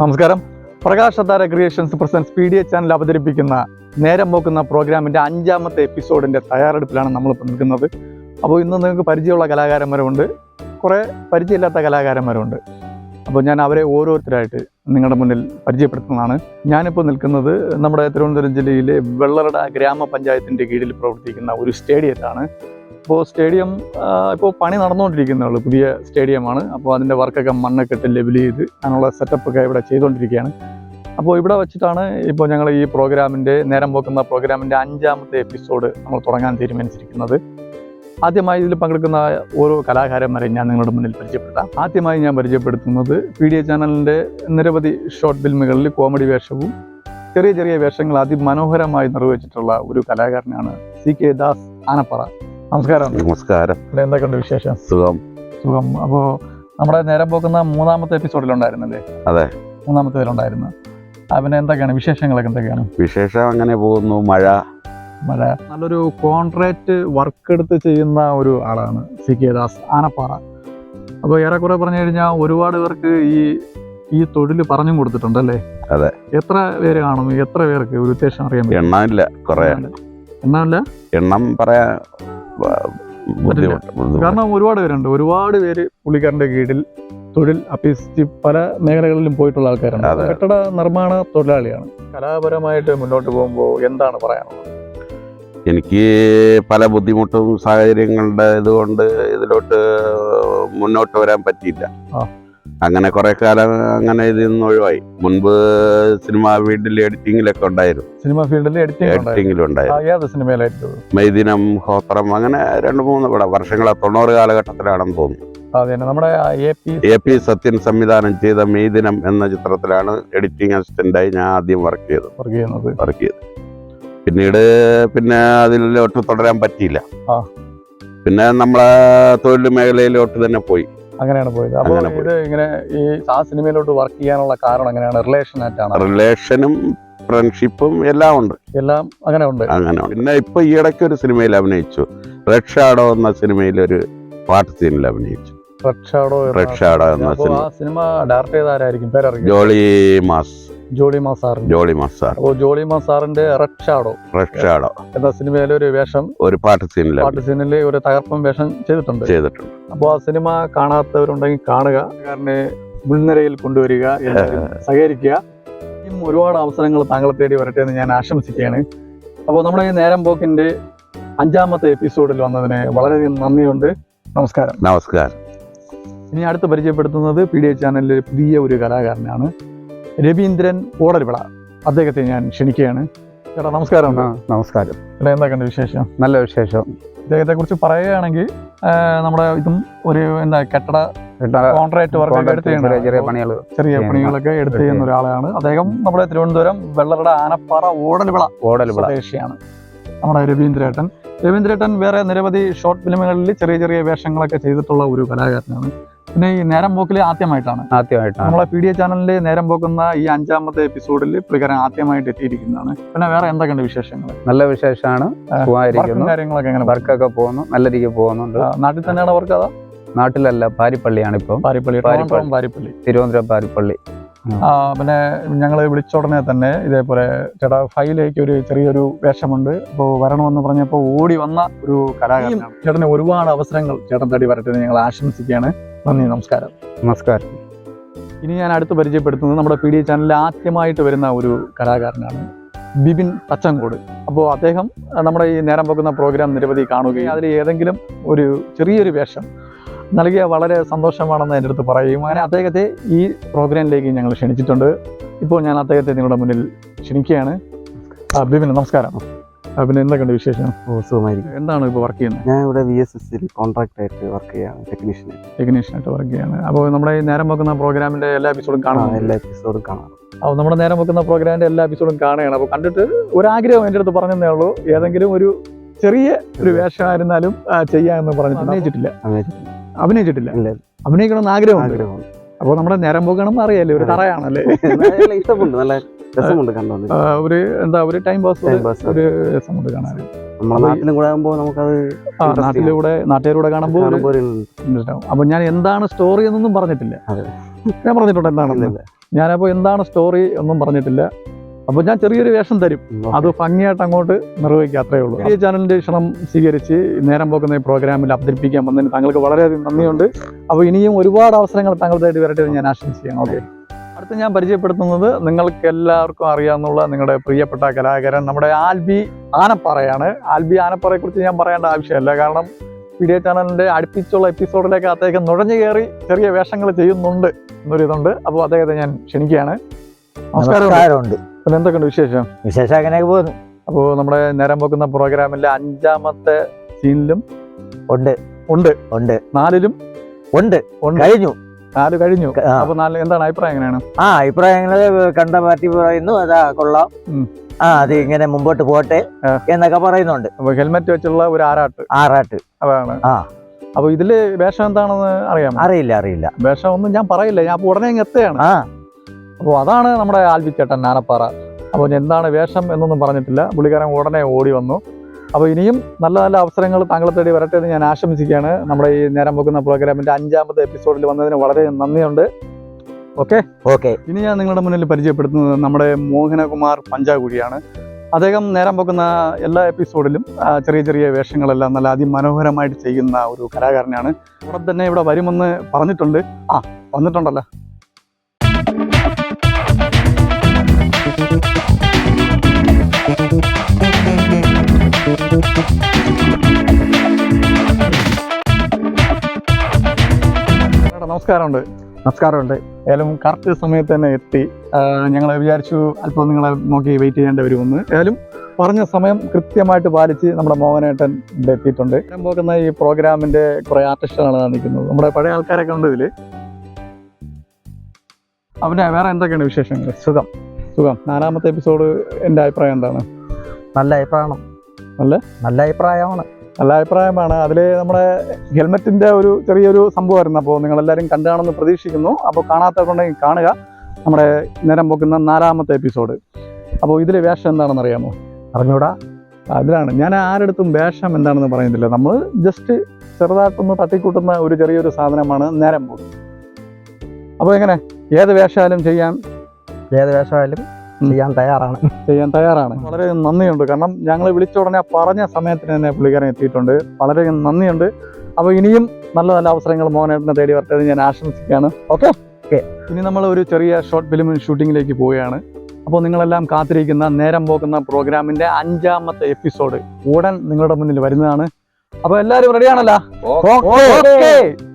നമസ്കാരം. Prakashathara creations presents P D A channel അവതരിപ്പിക്കുന്ന നേരം പോക്കുന്ന പ്രോഗ്രാമിന്റെ അഞ്ചാമത്തെ എപ്പിസോഡിന്റെ തയ്യാറെടുപ്പിലാണ് നമ്മളിപ്പോൾ നിൽക്കുന്നത്. അപ്പോൾ ഇന്ന് നിങ്ങൾക്ക് പരിചയമുള്ള കലാകാരന്മാരുണ്ട്. കുറേ പരിചയമില്ലാത്ത കലാകാരന്മാരുണ്ട്. അപ്പോൾ ഞാൻ അവരെ ഓരോരുത്തരായിട്ട് നിങ്ങളുടെ മുന്നിൽ പരിചയപ്പെടുത്തുന്നതാണ്. ഞാനിപ്പോൾ നിൽക്കുന്നത് നമ്മുടെ തിരുവനന്തപുരം ജില്ലയിലെ വെള്ളറട ഗ്രാമപഞ്ചായത്തിന്റെ കീഴിൽ പ്രവർത്തിക്കുന്ന ഒരു സ്റ്റേഡിയത്താണ് അപ്പോൾ സ്റ്റേഡിയം ഇപ്പോൾ പണി നടന്നുകൊണ്ടിരിക്കുന്നേ ഉള്ളൂ. പുതിയ സ്റ്റേഡിയമാണ്. അപ്പോൾ അതിന്റെ വർക്കൊക്കെ മണ്ണൊക്കെ ഇട്ട് ലെവൽ ചെയ്ത് അതിനുള്ള സെറ്റപ്പൊക്കെ ഇവിടെ ചെയ്തുകൊണ്ടിരിക്കുകയാണ്. അപ്പോൾ ഇവിടെ വെച്ചിട്ടാണ് ഇപ്പോൾ ഞങ്ങൾ ഈ പ്രോഗ്രാമിന്റെ നേരം പോക്കുന്ന പ്രോഗ്രാമിന്റെ അഞ്ചാമത്തെ എപ്പിസോഡ് നമ്മൾ തുടങ്ങാൻ തീരുമാനിച്ചിരിക്കുന്നത്. ആദ്യമായി ഇതിൽ പങ്കെടുക്കുന്ന ഓരോ കലാകാരന്മാരെ ഞാൻ നിങ്ങളുടെ മുന്നിൽ പരിചയപ്പെടുത്താം. ആദ്യമായി ഞാൻ പരിചയപ്പെടുത്തുന്നത് പി ഡി എ ചാനലിന്റെ നിരവധി ഷോർട്ട് ഫിലിമുകളിൽ കോമഡി വേഷവും ചെറിയ ചെറിയ വേഷങ്ങൾ അതിമനോഹരമായി നിർവഹിച്ചിട്ടുള്ള ഒരു കലാകാരനാണ് സി കെ ദാസ് ആനപ്പറ. നമസ്കാരം. നമസ്കാരം. എന്തൊക്കെയുണ്ട് വിശേഷം? സുഖം. സുഖം. അപ്പോ നമ്മുടെ നേരം പോക്കുന്ന മൂന്നാമത്തെ എപ്പിസോഡിലുണ്ടായിരുന്നല്ലേ അതെ. മൂന്നാമത്തെ ഇതിലുണ്ടായിരുന്നു ആ, പിന്നെ എന്തൊക്കെയാണ്? വിശേഷങ്ങളൊക്കെ എന്തൊക്കെയാണ്? വിശേഷം അങ്ങനെ പോകുന്നു. മഴ. മഴ. നല്ലൊരു കോൺട്രാക്ട് വർക്ക് എടുത്ത് ചെയ്യുന്ന ഒരു ആളാണ് സി കെ ദാസ് ആനപ്പാറ. അപ്പോൾ ഏറെക്കുറെ പറഞ്ഞു കഴിഞ്ഞാൽ ഒരുപാട് പേർക്ക് ഈ ഈ തൊഴിൽ പറഞ്ഞും കൊടുത്തിട്ടുണ്ടല്ലേ? അതെ. എത്ര പേര് കാണും? എത്ര പേർക്ക്? ഒരു ഉദ്ദേശം അറിയാൻ എണ്ണമില്ല. കുറേ. എണ്ണമില്ല. എണ്ണം പറയാ. കാരണം ഒരുപാട് പേരുണ്ട്. ഒരുപാട് പേര് പുള്ളിക്കാരന്റെ കീഴിൽ തൊഴിൽ അഭ്യസിച്ച് പല മേഖലകളിലും പോയിട്ടുള്ള ആൾക്കാരാണ്. കെട്ടിട നിർമ്മാണ തൊഴിലാളിയാണ്. കലാപരമായിട്ട് മുന്നോട്ട് പോകുമ്പോൾ എന്താണ് പറയാനുള്ളത്? എനിക്ക് പല ബുദ്ധിമുട്ടും സാഹചര്യങ്ങളുടെ ഇതുകൊണ്ട് ഇതിലോട്ട് മുന്നോട്ട് വരാൻ പറ്റിയില്ല. അങ്ങനെ കുറെ കാലം അങ്ങനെ ഇതിൽ നിന്ന് ഒഴിവായി. മുൻപ് സിനിമാ വീട്ടിൽ എഡിറ്റിംഗിലൊക്കെ ഉണ്ടായിരുന്നു. സിനിമാ ഫീൽഡിൽ എഡിറ്റിംഗ് ഉണ്ടായിരുന്നു. എഡിറ്റിങ്ങിലുണ്ടായിരുന്നു. ആ, സിനിമയിലായിരുന്നു? മൈദിനം ഹോത്രം അങ്ങനെ രണ്ട് മൂന്ന് പടം. വർഷങ്ങളെ തൊണ്ണൂറ് കാലഘട്ടത്തിലാണെന്ന് തോന്നുന്നു. നമ്മുടെ എ പി സത്യൻ സംവിധാനം ചെയ്ത മെയ്ദിനം എന്ന ചിത്രത്തിലാണ് എഡിറ്റിംഗ് അസിസ്റ്റന്റായി ഞാൻ ആദ്യം വർക്ക് ചെയ്തത്. വർക്ക് ചെയ്തത്. പിന്നീട് പിന്നെ അതിലോട്ട് തുടരാൻ പറ്റിയില്ല. പിന്നെ നമ്മളെ തൊഴിൽ മേഖലയിലോട്ട് തന്നെ പോയി. അങ്ങനെയാണ് പോയത്. അപ്പോൾ ഇത് ഇങ്ങനെ ഈ ആ സിനിമയിലോട്ട് വർക്ക് ചെയ്യാനുള്ള കാരണം എങ്ങനെയാണ്? റിലേഷൻ ആയിട്ടാണ് റിലേഷനും ഫ്രണ്ട്ഷിപ്പും എല്ലാം ഉണ്ട്. എല്ലാം അങ്ങനെ ഉണ്ട്. അങ്ങനെ. പിന്നെ ഇപ്പൊ ഈ ഇടയ്ക്ക് ഒരു സിനിമയിൽ അഭിനയിച്ചു. റെഡ് ഷാഡോ എന്ന സിനിമയിൽ ഒരു പാട്ട് സീനിൽ അഭിനയിച്ചു. റെഡ് ഷാഡോ റെഡ് ഷാഡോ എന്ന സിനിമ. ഡയറക്ട് ചെയ്ത ആരായിരിക്കും? ജോളി മാസ്. ജോളി സാറിന്റെ. ജോളി സാർ. ഓ ജോളി മാ സാറിന്റെ റെഡ് ഷാഡോ. Red shadow. എന്ന സിനിമയിലെ ഒരു വേഷം ഒരു പാട്ട് സീനിൽ പാട്ട് സീനിൽ ഒരു തകർപ്പൻ വേഷം ചെയ്തിട്ടുണ്ട്. ചെയ്തിട്ടുണ്ട്. അപ്പോൾ ആ സിനിമ കാണാത്തവരുണ്ടെങ്കിൽ കാണുക കാരണം മുൻനിരയിൽ കൊണ്ടുവരിക സഹകരിക്കുക. ഇനിയും ഒരുപാട് അവസരങ്ങൾ താങ്കളെ തേടി വരട്ടെ എന്ന് ഞാൻ ആശംസിക്കുകയാണ്. അപ്പോൾ നമ്മുടെ ഈ നേരം പോക്കിന്റെ അഞ്ചാമത്തെ എപ്പിസോഡിൽ വന്നതിന് വളരെയധികം നന്ദിയുണ്ട്. നമസ്കാരം. നമസ്കാരം. ഇനി അടുത്ത് പരിചയപ്പെടുത്തുന്നത് പി ഡി എ ചാനലിലെ പുതിയ ഒരു കലാകാരനാണ്. രവീന്ദ്രൻ ഓടൽവിള. അദ്ദേഹത്തെ ഞാൻ ക്ഷണിക്കുകയാണ്. ചേട്ടാ നമസ്കാരം. നമസ്കാരം. ചേട്ടാ കണ്ട വിശേഷം? നല്ല വിശേഷം. അദ്ദേഹത്തെ കുറിച്ച് പറയുകയാണെങ്കിൽ നമ്മുടെ ഇതും ഒരു എന്താ കെട്ടട കോൺട്രാക്ട് വർക്ക് എടുത്ത് ചെറിയ ചെറിയ പണികൾ ചെറിയ ചെയ്യുന്ന. പണികളൊക്കെ എടുത്ത് ചെയ്യുന്ന. ഒരാളാണ്. അദ്ദേഹം നമ്മുടെ തിരുവനന്തപുരം വെള്ളറട ആനപ്പാറ ഓടൽവിള ഓടൽവിള. സ്വദേശിയാണ്. നമ്മുടെ രവീന്ദ്രേട്ടൻ. രവീന്ദ്രേട്ടൻ വേറെ നിരവധി ഷോർട്ട് ഫിലിമുകളിൽ ചെറിയ ചെറിയ വേഷങ്ങളൊക്കെ ചെയ്തിട്ടുള്ള ഒരു കലാകാരനാണ്. പിന്നെ ഈ നേരം പോക്കിൽ ആദ്യമായിട്ടാണ്. ആദ്യമായിട്ടാണ്. നമ്മളെ പി ഡി എ ചാനലിൽ നേരം പോക്കുന്ന ഈ അഞ്ചാമത്തെ എപ്പിസോഡിൽ പുള്ളിക്കാരൻ ആദ്യമായിട്ട് എത്തിയിരിക്കുന്നതാണ്. പിന്നെ വേറെ എന്തൊക്കെയുണ്ട് വിശേഷങ്ങൾ നല്ല വിശേഷമാണ്. കാര്യങ്ങളൊക്കെ എങ്ങനെ വർക്കൊക്കെ പോകുന്നു. നല്ല രീതിക്ക് പോകുന്നുണ്ട്. നാട്ടിൽ തന്നെയാണ് വർക്ക് അതാ? നാട്ടിലല്ല പാരിപ്പള്ളിയാണ് ഇപ്പം. പാരിപ്പള്ളി പാരിപ്പള്ളി. തിരുവനന്തപുരം പാരിപ്പള്ളി. ആ, പിന്നെ ഞങ്ങൾ വിളിച്ച ഉടനെ തന്നെ ഇതേപോലെ ചേട്ടാ ഫൈലേക്ക് ഒരു ചെറിയൊരു വേഷമുണ്ട്. അപ്പോൾ വരണമെന്ന് പറഞ്ഞപ്പോൾ ഓടി വന്ന ഒരു കലാകാരൻ ചേട്ടന് ഒരുപാട് അവസരങ്ങൾ ചേട്ടൻ തടി വരട്ടെ എന്ന് ഞങ്ങൾ ആശംസിക്കുകയാണ്. നന്ദി നമസ്കാരം. നമസ്കാരം. ഇനി ഞാൻ അടുത്ത് പരിചയപ്പെടുത്തുന്നത് നമ്മുടെ പി ഡി ചാനലിൽ ആദ്യമായിട്ട് വരുന്ന ഒരു കലാകാരനാണ് ബിബിൻ തച്ചങ്കോട്. അപ്പോൾ അദ്ദേഹം നമ്മുടെ ഈ നേരം പോകുന്ന പ്രോഗ്രാം നിരവധി കാണുകയും അതിൽ ഏതെങ്കിലും ഒരു ചെറിയൊരു വേഷം നൽകിയ വളരെ സന്തോഷമാണെന്ന് എന്റെ അടുത്ത് പറയുകയും അങ്ങനെ അദ്ദേഹത്തെ ഈ പ്രോഗ്രാമിലേക്ക് ഞങ്ങൾ ക്ഷണിച്ചിട്ടുണ്ട്. ഇപ്പോൾ ഞാൻ അദ്ദേഹത്തെ നിങ്ങളുടെ മുന്നിൽ ക്ഷണിക്കുകയാണ്. ബിബിൻ നമസ്കാരം. പിന്നെ എന്തൊക്കെയുണ്ട് വിശേഷം? ഓ സുഖമായിരിക്കും എന്താണ് ഇപ്പോൾ വർക്ക് ചെയ്യുന്നത്? ഞാൻ ഇവിടെ വി എസ് എസ് കോൺട്രാക്ട് ആയിട്ട് വർക്ക് ചെയ്യാണ് ടെക്നീഷ്യൻ ടെക്നീഷ്യനായിട്ട് വർക്ക് ചെയ്യാണ് അപ്പോൾ നമ്മുടെ നേരം വെക്കുന്ന പ്രോഗ്രാമിന്റെ എല്ലാ എപ്പിസോഡും കാണാം എല്ലാ എപ്പിസോഡും കാണാം അപ്പോൾ നമ്മുടെ നേരം വെക്കുന്ന പ്രോഗ്രാമിന്റെ എല്ലാ എപ്പിസോഡും കാണുകയാണ്. അപ്പോൾ കണ്ടിട്ട് ഒരു ഒരാഗ്രഹം എന്റെ അടുത്ത് പറഞ്ഞതേ ഉള്ളൂ. ഏതെങ്കിലും ഒരു ചെറിയ ഒരു വേഷമായിരുന്നാലും ചെയ്യാ ചെയ്യാമെന്ന് പറഞ്ഞു അഭിനയിച്ചിട്ടില്ല. അഭിനയിച്ചിട്ടില്ല. അഭിനയിക്കണം അഭിനയിക്കണമെന്ന് ആഗ്രഹം അപ്പോൾ നമ്മുടെ നേരം പോകണം അറിയാലേ ഒരു. തറയാണല്ലേ? ഇഷ്ടപ്പെട്ടു നല്ല രസമുണ്ട് കണ്ടോണ്ട് ഒരു എന്താ ഒരു ടൈം പാസ് ഒരു രസമുണ്ട് കാണാൻ. നമ്മുടെ നാട്ടിലും കൂടെ ആകുമ്പോൾ നമുക്കത് നാട്ടിലൂടെ നാട്ടുകാരൂടെ കാണുമ്പോൾ. അപ്പോൾ ഞാൻ എന്താണ് സ്റ്റോറി എന്നൊന്നും പറഞ്ഞിട്ടില്ല. ഞാൻ പറഞ്ഞിട്ടുണ്ട് എന്താണെന്ന് ഞാനപ്പോ ഞാനപ്പോൾ എന്താണ് സ്റ്റോറി ഒന്നും പറഞ്ഞിട്ടില്ല. അപ്പോൾ ഞാൻ ചെറിയൊരു വേഷം തരും. അത് ഭംഗിയായിട്ട് അങ്ങോട്ട് നിർവഹിക്കുക അത്രേ ഉള്ളൂ. ഈ ചാനലിന്റെ ക്ഷണം സ്വീകരിച്ച് നേരം പോക്കുന്ന ഈ പ്രോഗ്രാമിൽ അവതരിപ്പിക്കാൻ വന്നതിന് താങ്കൾക്ക് വളരെയധികം നന്ദിയുണ്ട്. അപ്പോൾ ഇനിയും ഒരുപാട് അവസരങ്ങൾ താങ്കളുടെ ആയിട്ട് വരട്ടെ ഞാൻ ആശംസിക്കാം ഓക്കെ. അടുത്ത് ഞാൻ പരിചയപ്പെടുത്തുന്നത് നിങ്ങൾക്ക് എല്ലാവർക്കും അറിയാവുന്ന നിങ്ങളുടെ പ്രിയപ്പെട്ട കലാകാരൻ നമ്മുടെ ആൽബി ആനപ്പാറയാണ്. ആൽബി ആനപ്പാറയെ കുറിച്ച് ഞാൻ പറയേണ്ട ആവശ്യമില്ല. കാരണം വീഡിയോ ചാനലിന്റെ അടുപ്പിച്ചുള്ള എപ്പിസോഡിലേക്ക് അദ്ദേഹം നുഴഞ്ഞു കയറി ചെറിയ വേഷങ്ങൾ ചെയ്യുന്നുണ്ട് എന്നൊരിതുണ്ട്. അപ്പോൾ അദ്ദേഹത്തെ ഞാൻ ക്ഷണിക്കുകയാണ്. നമസ്കാരം. നമസ്കാരമുണ്ട്. പിന്നെ എന്തൊക്കെയുണ്ട് വിശേഷം? വിശേഷം അങ്ങനെ പോകുന്നു. അപ്പോൾ നമ്മുടെ നേരം പോക്കുന്ന പ്രോഗ്രാമിലെ അഞ്ചാമത്തെ സീനിലും ഉണ്ട്. ഉണ്ട്. ഉണ്ട്. നാലിലും ഉണ്ട്. കഴിഞ്ഞു. നാല് കഴിഞ്ഞു. അപ്പൊ നാല് എന്താണ് അഭിപ്രായം എങ്ങനെയാണ്? ആ അഭിപ്രായങ്ങൾ കണ്ട പാർട്ടി പറയുന്നു അതാ കൊള്ളാം. ആ അത് ഇങ്ങനെ മുമ്പോട്ട് പോട്ടെ എന്നൊക്കെ പറയുന്നുണ്ട്. ഹെൽമെറ്റ് വെച്ചുള്ള ഒരു ആറാട്ട്. ആറാട്ട്. അതാണ്. ആ. അപ്പൊ ഇതിൽ വേഷം എന്താണെന്ന് അറിയാം അറിയില്ല അറിയില്ല. വേഷം ഒന്നും ഞാൻ പറയില്ല ഞാൻ ഉടനെ എത്തുകയാണ്. ആ. അപ്പോൾ അതാണ് നമ്മുടെ ആൽബി ചേട്ടൻ നാനപ്പാറ അപ്പോൾ എന്താണ് വേഷം എന്നൊന്നും പറഞ്ഞിട്ടില്ല. പുള്ളിക്കാരൻ ഉടനെ ഓടി വന്നു. അപ്പോൾ ഇനിയും നല്ല നല്ല അവസരങ്ങൾ താങ്കളെ തേടി വരട്ടെ എന്ന് ഞാൻ ആശംസിക്കുകയാണ്. നമ്മുടെ ഈ നേരം പോകുന്ന പ്രോഗ്രാമിന്റെ അഞ്ചാമത്തെ എപ്പിസോഡിൽ വന്നതിന് വളരെ നന്ദിയുണ്ട്. ഓക്കെ? ഓക്കെ. ഇനി ഞാൻ നിങ്ങളുടെ മുന്നിൽ പരിചയപ്പെടുത്തുന്നത് നമ്മുടെ മോഹനകുമാർ പഞ്ചാകുഴിയാണ്. അദ്ദേഹം നേരം വെക്കുന്ന എല്ലാ എപ്പിസോഡിലും ചെറിയ ചെറിയ വേഷങ്ങളെല്ലാം നല്ല അതിമനോഹരമായിട്ട് ചെയ്യുന്ന ഒരു കലാകാരനാണ്. ഉടൻ തന്നെ ഇവിടെ വരുമെന്ന് പറഞ്ഞിട്ടുണ്ട്. ആ വന്നിട്ടുണ്ടല്ലോ. ചേട്ടാ, നമസ്കാരമുണ്ട്. നമസ്കാരമുണ്ട്. ഏതായാലും കറക്റ്റ് സമയത്ത് തന്നെ എത്തി. ഞങ്ങൾ വിചാരിച്ചു അല്പം നിങ്ങളെ നോക്കി വെയിറ്റ് ചെയ്യേണ്ടി വരുമെന്ന്. ഏതായാലും പറഞ്ഞ സമയം കൃത്യമായിട്ട് പാലിച്ച് നമ്മുടെ മോഹനേട്ടൻ ഇവിടെ എത്തിയിട്ടുണ്ട്. ഞാൻ പോകുന്ന ഈ പ്രോഗ്രാമിന്റെ കുറെ ആർട്ടിസ്റ്റുകളാണ് നിൽക്കുന്നത്. നമ്മുടെ പഴയ ആൾക്കാരൊക്കെ ഉണ്ട് ഇതിൽ. അവനെ വേറെ എന്തൊക്കെയാണ് വിശേഷങ്ങൾ? സുഖം. സുഖം. നാലാമത്തെ എപ്പിസോഡ് എന്റെ അഭിപ്രായം എന്താണ്? നല്ല അഭിപ്രായമാണ്. നല്ല? നല്ല അഭിപ്രായമാണ്. നല്ല അഭിപ്രായമാണ്. അതിൽ നമ്മുടെ ഹെൽമെറ്റിന്റെ ഒരു ചെറിയൊരു സംഭവമായിരുന്നു. അപ്പോൾ നിങ്ങളെല്ലാവരും കണ്ടുകാണെന്ന് പ്രതീക്ഷിക്കുന്നു. അപ്പോൾ കാണാത്തവരുണ്ടെങ്കിൽ കാണുക. നമ്മുടെ നേരം പോക്കുന്ന നാലാമത്തെ എപ്പിസോഡ്. അപ്പോൾ ഇതിലെ വേഷം എന്താണെന്ന് അറിയാമോ അറിഞ്ഞൂടാ അതിലാണ് ഞാൻ ആരെടുത്തും വേഷം എന്താണെന്ന് പറയുന്നില്ല. നമ്മൾ ജസ്റ്റ് ചെറുതായിട്ടൊന്ന് തട്ടിക്കൂട്ടുന്ന ഒരു ചെറിയൊരു സാധനമാണ് നേരം പോകുന്നത്. അപ്പോൾ എങ്ങനെ? ഏത് വേഷമായാലും ചെയ്യാം. ഏത് വേഷമായാലും. ചെയ്യാൻ തയ്യാറാണ്. ചെയ്യാൻ തയ്യാറാണ്. വളരെ നന്ദിയുണ്ട്. കാരണം ഞങ്ങൾ വിളിച്ച ഉടനെ പറഞ്ഞ സമയത്തിന് തന്നെ പുള്ളിക്കാരൻ എത്തിയിട്ടുണ്ട്. വളരെ നന്ദിയുണ്ട്. അപ്പോൾ ഇനിയും നല്ല നല്ല അവസരങ്ങൾ മോഹനേട്ടനെ തേടി വരട്ടെ ഞാൻ ആശംസിക്കുകയാണ്. ഓക്കെ? ഓക്കെ. ഇനി നമ്മൾ ഒരു ചെറിയ ഷോർട്ട് ഫിലിം ഷൂട്ടിങ്ങിലേക്ക് പോവുകയാണ്. അപ്പോൾ നിങ്ങളെല്ലാം കാത്തിരിക്കുന്ന നേരം പോകുന്ന പ്രോഗ്രാമിന്റെ അഞ്ചാമത്തെ എപ്പിസോഡ് ഉടൻ നിങ്ങളുടെ മുന്നിൽ വരുന്നതാണ്. അപ്പോൾ എല്ലാവരും റെഡിയാണല്ലോ ഓക്കേ. ഓക്കെ.